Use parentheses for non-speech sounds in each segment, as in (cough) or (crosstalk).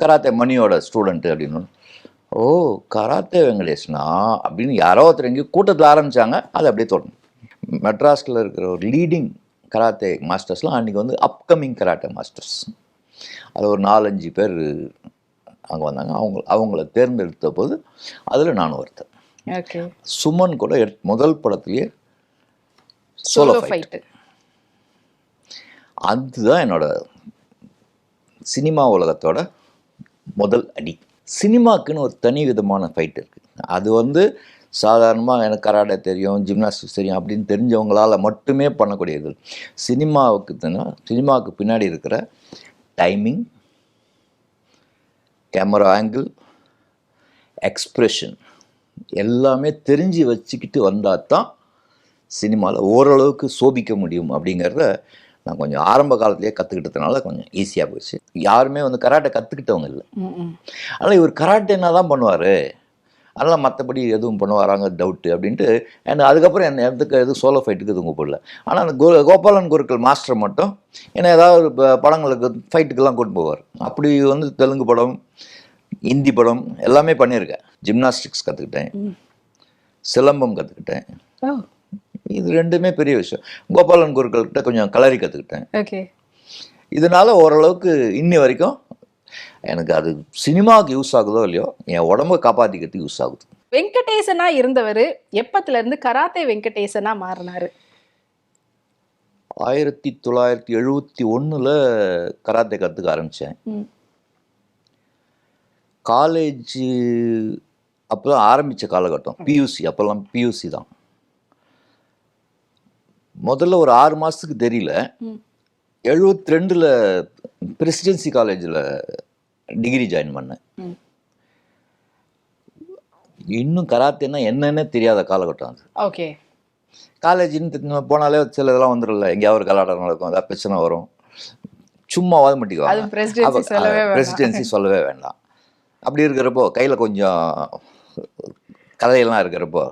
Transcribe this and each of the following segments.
Karate மணியோட student அப்படின்னு. ஓ karate வெங்கடேஷ்னா அப்படின்னு யாரோ ஒருத்தர் எங்கேயும் கூட்டத்தில் ஆரம்பித்தாங்க அது அப்படியே தொடரும் மெட்ராஸில் இருக்கிற ஒரு லீடிங் கராத்தே மாஸ்டர்ஸ்லாம் அன்றைக்கி வந்து அப்கமிங் கராத்தே மாஸ்டர்ஸ் அதில் ஒரு நாலஞ்சு பேர் அங்கே வந்தாங்க. அவங்க அவங்கள தேர்ந்தெடுத்த போது அதில் நானும் ஒருத்தர் சுமன் கூட எடுத் முதல் படத்துலேயே சோலோ சோலோ ஃபைட் ஃபைட் அதுதான் என்னோட சினிமா உலகத்தோட முதல் அடி. சினிமாக்குன்னு ஒரு தனி விதமான ஃபைட் இருக்குது அது வந்து சாதாரணமாக எனக்கு கராடை தெரியும் ஜிம்னாஸ்டிக்ஸ் தெரியும் அப்படின்னு தெரிஞ்சவங்களால மட்டுமே பண்ணக்கூடியது. சினிமாவுக்கு தானே- சினிமாவுக்கு பின்னாடி இருக்கிற டைமிங் கேமரா ஆங்கிள் எக்ஸ்ப்ரெஷன் எல்லாமே தெரிஞ்சு வச்சுக்கிட்டு வந்தால் தான் சினிமாவில் ஓரளவுக்கு சோபிக்க முடியும் அப்படிங்கிறத நான் கொஞ்சம் ஆரம்ப காலத்திலேயே கற்றுக்கிட்டதுனால கொஞ்சம் ஈஸியாக போச்சு. யாருமே வந்து கராட்டே கற்றுக்கிட்டவங்க இல்லை. அதனால் இவர் கராட்டேனா தான் பண்ணுவார்? அதனால் மற்றபடி எதுவும் பண்ணுவாராங்க டவுட்டு அப்படின்ட்டு and அதுக்கப்புறம் என்ன எதுக்கு எதுவும் சோலோ ஃபைட்டுக்கு எதுவும் கூப்பிடல ஆனால் அந்த கோ கோபாலன் குருக்கள் மாஸ்டர் மட்டும் என்ன ஏதாவது படங்களுக்கு ஃபைட்டுக்கெல்லாம் கூட்டு போவார். அப்படி வந்து தெலுங்கு படம் ஹிந்தி படம் எல்லாமே பண்ணியிருக்கேன். ஜிம்னாஸ்டிக்ஸ் கற்றுக்கிட்டேன் சிலம்பம் கற்றுக்கிட்டேன் இது ரெண்டுமே பெரிய விஷயம். கோபாலன் குருக்கள்கிட்ட கொஞ்சம் கலரி கற்றுக்கிட்டேன் ஓகே. இதனால ஓரளவுக்கு இன்னி வரைக்கும் எனக்கு அது சினிமாவுக்கு யூஸ் ஆகுதோ இல்லையோ என் உடம்பை காப்பாற்றிக்கிறதுக்கு யூஸ் ஆகுது. வெங்கடேசனா இருந்தவர் எப்பத்துல இருந்து கராத்தே வெங்கடேசனா மாறினாரு? ஆயிரத்தி தொள்ளாயிரத்தி எழுபத்தி ஒன்றில் கராத்தே கற்றுக்க ஆரம்பித்தேன். காலேஜ் அப்போ தான் ஆரம்பித்த காலகட்டம் பியூசி அப்போல்லாம் பியூசி தான். முதல்ல ஒரு ஆறு மாதத்துக்கு தெரியல. எழுபத்தி ரெண்டில் பிரசிடென்சி காலேஜில் டிகிரி ஜாயின் பண்ணேன். இன்னும் கராத்தேன்னா என்னன்னே தெரியாத காலகட்டம் அது. ஓகே. காலேஜின்னு போனாலே சில இதெல்லாம் வந்துடல எங்கேயாவது ஒரு கலாட்டம் நடக்கும். ஏதாவது பிரச்சனை வரும். சும்மாவாது அது மாட்டிக்குவாங்க பிரசிடென்சி சொல்லவே வேண்டாம். பிரசிடென்சி சொல்லவே வேண்டாம். அப்படி இருக்கிறப்போ கையில் கொஞ்சம் கதையெல்லாம் இருக்கிறப்போ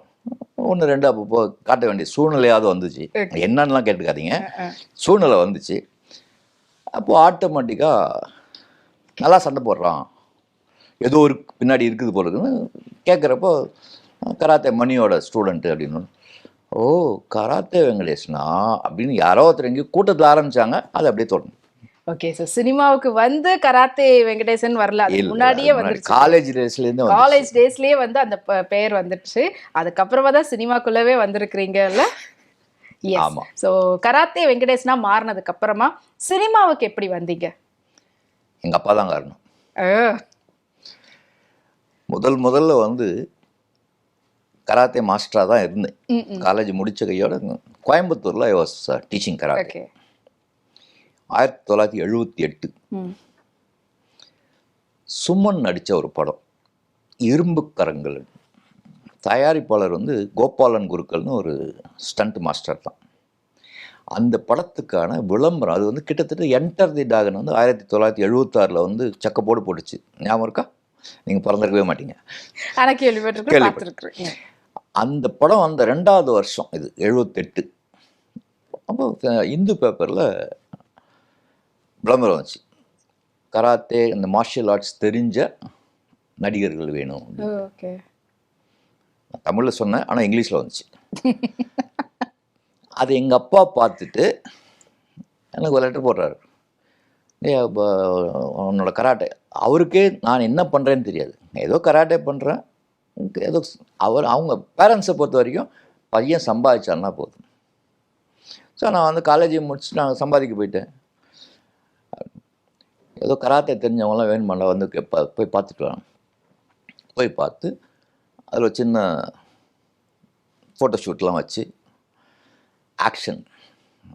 ஒன்று ரெண்டு அப்பப்போ காட்ட வேண்டிய சூழ்நிலையாவது வந்துச்சு. என்னன்னுலாம் கேட்டுக்காதீங்க. சூழ்நிலை வந்துச்சு. அப்போது ஆட்டோமேட்டிக்காக நல்லா சண்டை போடுறான். ஏதோ ஒரு பின்னாடி இருக்குது போல இருக்குன்னு கேட்குறப்போ கராத்தே மணியோட ஸ்டூடெண்ட்டு அப்படின்னு. ஓ கராத்தே வெங்கடேஷ்னா அப்படின்னு யாரோ ஒருத்தர் எங்கேயும் கூட்டத்தில் ஆரம்பித்தாங்க அது அப்படியே தொடரும் ஓகே சார் சினிமாவுக்கு வந்து கராத்தே வெங்கடேசன் வரல. அதுக்கு முன்னாடியே வந்துருச்சு. காலேஜ் டேஸ்லேருந்து காலேஜ் டேஸ்லயே வந்து அந்த பெயர் வந்துடுச்சு அதுக்கப்புறமா தான் சினிமாக்குள்ளவே வந்திருக்கிறீங்கல்ல? ஆமா. ஸோ கராத்தே வெங்கடேஷ்னா மாறினதுக்கு அப்புறமா சினிமாவுக்கு எப்படி வந்தீங்க? எங்கள் அப்பா தான் காரணம். முதல் முதல்ல வந்து கராத்தே மாஸ்டராக தான் இருந்தேன். காலேஜ் முடிச்ச கையோட கோயம்புத்தூரில் I was teaching karate. Okay ஆயிரத்தி தொள்ளாயிரத்தி எழுபத்தி எட்டு. சுமன் நடித்த ஒரு படம் இரும்பு கரங்கள். தயாரிப்பாளர் வந்து கோபாலன் குருக்கள்னு ஒரு ஸ்டண்ட் மாஸ்டர் தான். அந்த படத்துக்கான விளம்பரம் அது வந்து கிட்டத்தட்ட என்டர் தி டாகன் வந்து ஆயிரத்தி தொள்ளாயிரத்தி எழுபத்தாறில் வந்து சக்கப்போடு போட்டுச்சு. ஞாபகம் இருக்கா? நீங்கள் பிறந்திருக்கவே மாட்டீங்க. கேள்விப்பட்டிருக்கேன் அந்த படம் வந்த ரெண்டாவது வருஷம் இது எழுபத்தெட்டு அப்போ இந்து பேப்பரில் விளம்பரம் வந்துச்சு கராத்தே இந்த மார்ஷியல் ஆர்ட்ஸ் தெரிஞ்ச நடிகர்கள் வேணும் ஓகே. நான் தமிழில் சொன்னேன் ஆனால் இங்கிலீஷில் வந்துச்சு. அது எங்கள் அப்பா பார்த்துட்டு எனக்கு ஒரு லெட்டர் போடுறாரு. ஏ உன்னோட கராட்டே. அவருக்கே நான் என்ன பண்ணுறேன்னு தெரியாது. ஏதோ கராட்டே பண்ணுறேன் ஏதோ அவர் அவங்க பேரண்ட்ஸை பொறுத்த வரைக்கும் பையன் சம்பாதிச்சான்னா போதும். ஸோ நான் வந்து காலேஜை முடிச்சுட்டு நான் சம்பாதிக்க போயிட்டேன். ஏதோ கராத்தே தெரிஞ்சவங்களாம் வேணுமாண்டா வந்து போய் பார்த்துட்டு வரேன் போய் பார்த்து அதில் ஒரு சின்ன ஃபோட்டோஷூட்லாம் வச்சு ஆக்ஷன்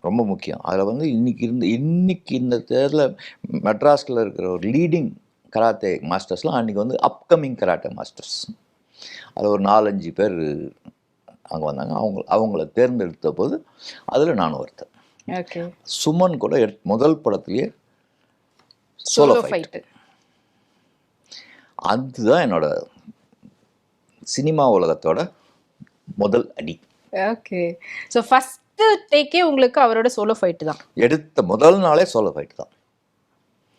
ரொம்ப முக்கியம். அதில் வந்து இன்னைக்கு இருந்து இன்னைக்கு இந்த தேர்தலில் மெட்ராஸில் இருக்கிற ஒரு லீடிங் கராத்தே மாஸ்டர்ஸ்லாம் அன்றைக்கி வந்து அப்கமிங் கராத்தே மாஸ்டர்ஸ் அதில் ஒரு நாலஞ்சு பேர் அங்கே வந்தாங்க. அவங்க அவங்கள தேர்ந்தெடுத்த போது அதில் நானும் ஒருத்தர் ஓகே. சுமன் கூட முதல் படத்துலேயே சோலோ சோலோ ஃபைட் ஃபைட் அதுதான் என்னோட சினிமா உலகத்தோட முதல் அடி. ஓகே ஸோ ஃபர்ஸ்ட் டேக்கே உங்களுக்கு அவரோட சோலோ ஃபைட் தான். எடுத்த முதல் நாளே சோலோ ஃபைட் தான்.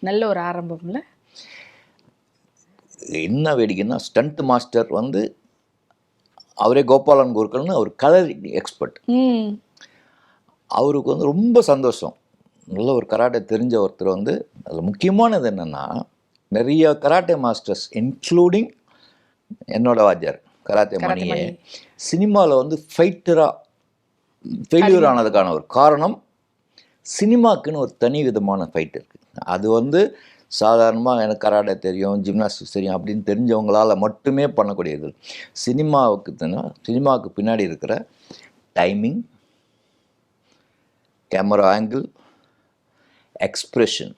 நல்ல ஒரு ஆரம்பம்ல? என்ன வேடிக்கைன்னா ஸ்டண்ட் மாஸ்டர் வந்து அவரே கோபாலன் குருக்கள்னு அவர் கலர் எக்ஸ்பர்ட் அவருக்கு வந்து ரொம்ப சந்தோஷம். நல்ல ஒரு கராட்டே தெரிஞ்ச ஒருத்தர் வந்து அதில் முக்கியமானது என்னென்னா நிறைய கராட்டே மாஸ்டர்ஸ் இன்க்ளூடிங் என்னோட வாத்தியார் கராத்தே மணியே. மணி. சினிமாவில் வந்து ஃபைட்டராக ஃபெயிலியர் ஆனதுக்கான ஒரு காரணம் சினிமாக்குன்னு ஒரு தனி விதமான ஃபைட் இருக்குது அது வந்து சாதாரணமாக எனக்கு கராட்டே தெரியும் ஜிம்னாஸ்டிக்ஸ் தெரியும் அப்படின்னு தெரிஞ்சவங்களால மட்டுமே பண்ணக்கூடியது. சினிமாவுக்கு தானே சினிமாவுக்கு பின்னாடி இருக்கிற டைமிங் கேமரா ஆங்கிள் எக்ஸ்ப்ரெஷன்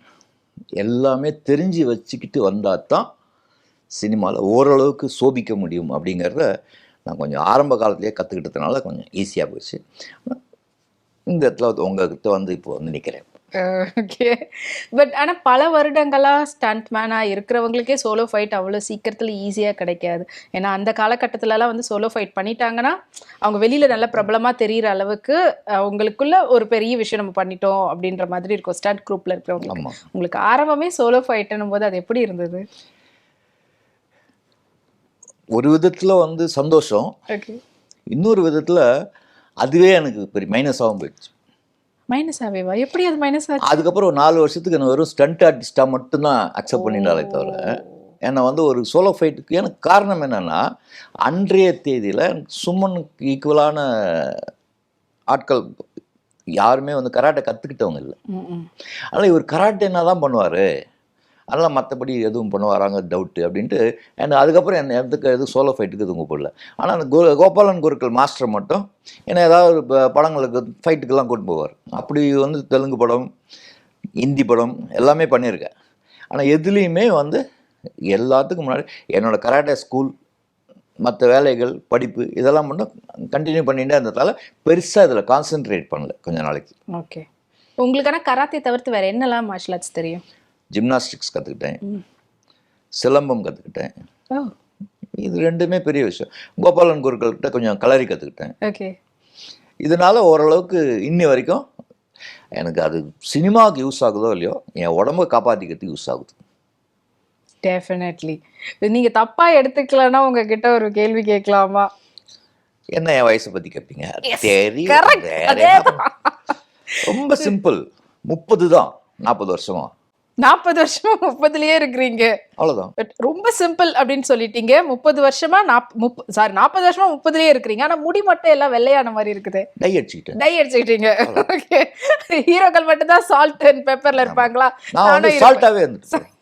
எல்லாமே தெரிஞ்சு வச்சுக்கிட்டு வந்தால் தான் சினிமாவில் ஓரளவுக்கு சோபிக்க முடியும் அப்படிங்கிறத நான் கொஞ்சம் ஆரம்ப காலத்திலேயே கற்றுக்கிட்டதுனால கொஞ்சம் ஈஸியாக போச்சு. இந்த இடத்துல வந்து வந்து இப்போ வந்து நிற்கிறேன் ஓகே பட் ஆனா பல வருடங்களா ஸ்டண்ட் மேனா இருக்கிறவங்களுக்கே சோலோ ஃபைட் அவ்வளோ சீக்கிரத்துல ஈஸியா கிடைக்காது. ஏன்னா அந்த காலகட்டத்துல எல்லாம் வந்து சோலோ ஃபைட் பண்ணிட்டாங்கன்னா அவங்க வெளியில நல்ல பிரபலமா தெரியிற அளவுக்கு அவங்களுக்குள்ள ஒரு பெரிய விஷயம் நம்ம பண்ணிட்டோம் அப்படின்ற மாதிரி இருக்கும். ஸ்டண்ட் குரூப்ல இருக்கிறவங்களுக்கு. ஆமாம் உங்களுக்கு ஆரம்பமே சோலோ ஃபைட்னும் போது அது எப்படி இருந்தது? ஒரு விதத்தில் வந்து சந்தோஷம். இன்னொரு விதத்தில் அதுவே எனக்கு பெரிய மைனஸாகவும் போயிடுச்சு. மைனஸ் ஆவேவா எப்படி அது மைனஸ் ஆச்சு? அதுக்கப்புறம் ஒரு நாலு வருஷத்துக்கு நான் வெறும் ஸ்டண்ட் ஆர்டிஸ்டாக மட்டும்தான் அக்செப்ட் பண்ணிட்டாலே தவிர என்னை வந்து ஒரு சோலோ ஃபைட்டுக்கு எனக்கு காரணம் என்னென்னா அன்றைய தேதியில் சுமனுக்கு ஈக்குவலான ஆட்கள் யாருமே வந்து கராட்டை கற்றுக்கிட்டவங்க இல்லை. அதனால் இவர் கராட்டே என்ன தான் பண்ணுவார்? அதெல்லாம் மற்றபடி எதுவும் பண்ண வராங்க டவுட்டு அப்படின்ட்டு. எனக்கு அதுக்கப்புறம் என்ன எதுக்கு எதுவும் சோலோ ஃபைட்டுக்கு எதுவும் கூப்பிடல ஆனால் அந்த கோ கோபாலன் குருக்கள் மாஸ்டர் மட்டும் ஏன்னா ஏதாவது ப- படங்களுக்கு ஃபைட்டுக்கெல்லாம் கூட்டு போவார். அப்படி வந்து தெலுங்கு படம் ஹிந்தி படம் எல்லாமே பண்ணியிருக்கேன். ஆனால் எதுலேயுமே வந்து எல்லாத்துக்கும் முன்னாடி என்னோட கராட்டே ஸ்கூல் மற்ற வேலைகள் படிப்பு இதெல்லாம் மட்டும் கண்டினியூ பண்ணிகிட்டே இருந்ததால பெருசாக இதில் கான்சென்ட்ரேட் பண்ணல கொஞ்ச நாளைக்கு. ஓகே உங்களுக்கான கராத்தே தவிர்த்து வேறு என்னெல்லாம் மார்ஷல் ஆர்ட்ஸ் தெரியும்? ஜிம்னாஸ்டிக்ஸ் கற்றுக்கிட்டேன். சிலம்பம் கற்றுக்கிட்டேன் இது ரெண்டுமே பெரிய விஷயம். கோபாலன் குருக்கள்கிட்ட கொஞ்சம் கலரி கற்றுக்கிட்டேன் ஓகே. இதனால ஓரளவுக்கு இன்னி வரைக்கும் எனக்கு அது சினிமாவுக்கு யூஸ் ஆகுதோ இல்லையோ என் உடம்ப காப்பாற்றிக்கிறதுக்கு யூஸ் ஆகுது. டெஃபினெட்லி நீங்க தப்பா எடுத்துக்கலன்னா உங்ககிட்ட ஒரு கேள்வி கேட்கலாமா? என்ன என் வயசை பற்றி கேட்பீங்க தெரியும்? ரொம்ப (laughs) சிம்பிள் முப்பது தான். நாற்பது வருஷமா. நாற்பது வருஷமா முப்பதுலயே இருக்கிறீங்க. அவ்வளோதான் பட் ரொம்ப சிம்பிள் அப்படின்னு சொல்லிட்டீங்க. முப்பது வருஷமா முப் சாரி நாற்பது வருஷமா முப்பதுலயே இருக்கிறீங்க. ஆனா முடி மட்டும் எல்லாம் வெள்ளையான மாதிரி இருக்குது. டை அடிச்சுக்கிட்டேன் டை அடிச்சுக்கிட்டீங்க. ஓகே ஹீரோக்கள் மட்டும் தான் சால்ட் அண்ட் பெப்பர்ல இருப்பாங்களா? நானும் இருப்பேன். சால்ட்டாகவே இருந்துட்டு